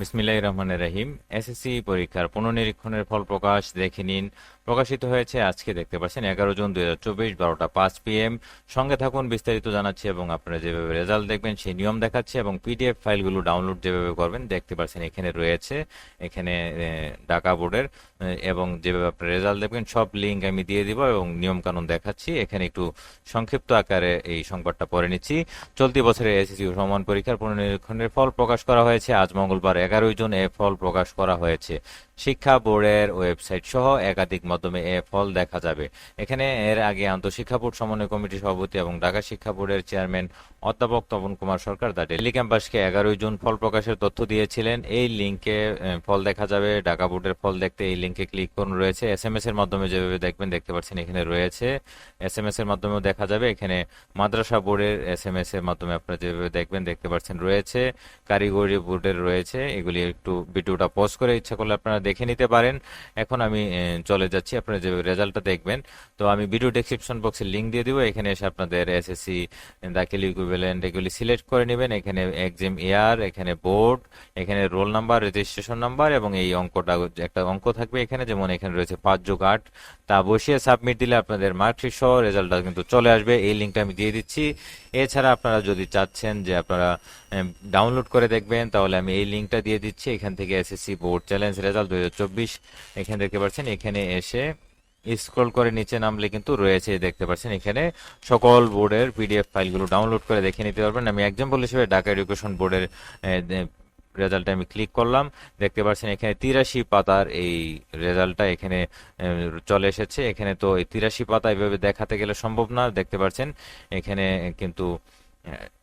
বিসমিল্লাহ রহমানের রহিম। এসএসসি পরীক্ষার পুনর্নিরীক্ষণের ফল প্রকাশ দেখে নিন। প্রকাশিত হয়েছে আজকে, দেখতে পাচ্ছেন, এগারো জুন দুই হাজার চব্বিশ, বারোটা পাঁচ পিএম সঙ্গে থাকুন, বিস্তারিত জানাচ্ছি এবং আপনারা যেভাবে রেজাল্ট দেখবেন, সেই নিয়ম দেখাচ্ছি এবং পিডিএফ ফাইলগুলো ডাউনলোড যেভাবে করবেন, দেখতে পাচ্ছেন, এখানে রয়েছে, এখানে ঢাকা বোর্ডের এবং যেভাবে আপনারা রেজাল্ট দেখবেন, সব লিঙ্ক আমি দিয়ে দিব এবং নিয়ম কানুন দেখাচ্ছি। এখানে একটু সংক্ষিপ্ত আকারে এই সংবাদটা পড়ে নিচ্ছি। চলতি বছরের এসএসসি সমান পরীক্ষার পুনর্নিরীক্ষণের ফল প্রকাশ করা হয়েছে। আজ মঙ্গলবার এগারোই জুন এ ফল প্রকাশ করা হয়েছে। শিক্ষা বোর্ডের ওয়েবসাইট সহ একাধিক মাধ্যমে এ ফল দেখা যাবে। এখানে এর আগে আন্তঃশিক্ষা বোর্ড, সমন্বয় কমিটির সভাপতি এবং ঢাকা শিক্ষা বোর্ডের চেয়ারম্যান অধ্যাপক তপন কুমার সরকার দা ডেলি ক্যাম্পাসকে এগারোই জুন ফল প্রকাশের তথ্য দিয়েছিলেন। এই লিঙ্কে ফল দেখা যাবে। ঢাকা বোর্ডের ফল দেখতে এই লিঙ্কে ক্লিক করুন, রয়েছে। এস এম এস এর মাধ্যমে যেভাবে দেখবেন, দেখতে পাচ্ছেন এখানে রয়েছে। এস এম এস এর মাধ্যমেও দেখা যাবে। এখানে মাদ্রাসা বোর্ডের এস এম এস এর মাধ্যমে আপনারা যেভাবে দেখবেন, দেখতে পাচ্ছেন রয়েছে। কারিগরি বোর্ডের রয়েছে। এগুলি একটু ভিডিওটা পজ করে ইচ্ছা করলে আপনারা দেখে নিতে পারেন। এখন আমি চলে যাচ্ছি আপনারা যে রেজাল্টটা দেখবেন। তো আমি ভিডিও ডেসক্রিপশন বক্সে লিংক দিয়ে দিব, এখানে এসে আপনাদের এসএসসি দাখিল ইকুইভ্যালেন্ট এগুলি সিলেক্ট করে নেবেন। এখানে এক্সাম ইয়ার এখানে বোর্ড এখানে রোল নাম্বার রেজিস্ট্রেশন নাম্বার এবং এই অঙ্কটা, একটা অঙ্ক থাকবে এখানে। যেমন এখানে রয়েছে পাঁচ যোগ আট। তা বসিয়ে সাবমিট দিলে আপনাদের মার্কশিট সহ রেজাল্টটা কিন্তু চলে আসবে। এই লিঙ্কটা আমি দিয়ে দিচ্ছি। এছাড়া আপনারা যদি চাচ্ছেন যে আপনারা ডাউনলোড করে দেখবেন। তাহলে আমি এই লিঙ্কটা দিয়ে দিচ্ছি। এখান থেকে এসএসসি বোর্ড চ্যালেঞ্জ রেজাল্ট দুই হাজার চব্বিশ এখানে দেখতে পাচ্ছেন। এখানে এসে স্ক্রল করে নিচে নামলে কিন্তু রয়েছে। দেখতে পাচ্ছেন এখানে সকল বোর্ডের পিডিএফ ফাইলগুলো ডাউনলোড করে দেখে নিতে পারবেন। আমি এক্সাম্পল হিসেবে ঢাকা এডুকেশন বোর্ডের রেজাল্টটা আমি ক্লিক করলাম। দেখতে পাচ্ছেন এখানে তিরাশি পাতার এই রেজাল্টটা এখানে চলে এসেছে। এখানে তো এই তিরাশি পাতা এভাবে দেখাতে গেলে সম্ভব না। দেখতে পাচ্ছেন এখানে কিন্তু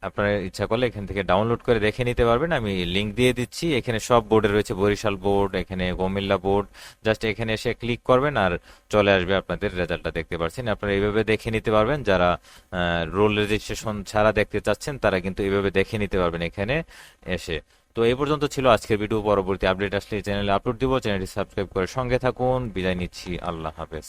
আপনারা ইচ্ছা করলে এখান থেকে ডাউনলোড করে দেখে নিতে পারবেন। আমি লিঙ্ক দিয়ে দিচ্ছি। এখানে সব বোর্ডে রয়েছে বরিশাল বোর্ড এখানে কুমিল্লা বোর্ড জাস্ট এখানে এসে ক্লিক করবেন আর চলে আসবে আপনাদের রেজাল্টটা দেখতে পাচ্ছেন আপনারা এইভাবে দেখে নিতে পারবেন। যারা রোল রেজিস্ট্রেশন ছাড়া দেখতে চাচ্ছেন, তারা কিন্তু এইভাবে দেখে নিতে পারবেন এখানে এসে। তো এই পর্যন্ত ছিল আজকের ভিডিও পরবর্তী আপডেট আসলে চ্যানেলে আপলোড দিব। চ্যানেলটি সাবস্ক্রাইব করে সঙ্গে থাকুন। বিদায় নিচ্ছি। আল্লাহ হাফেজ।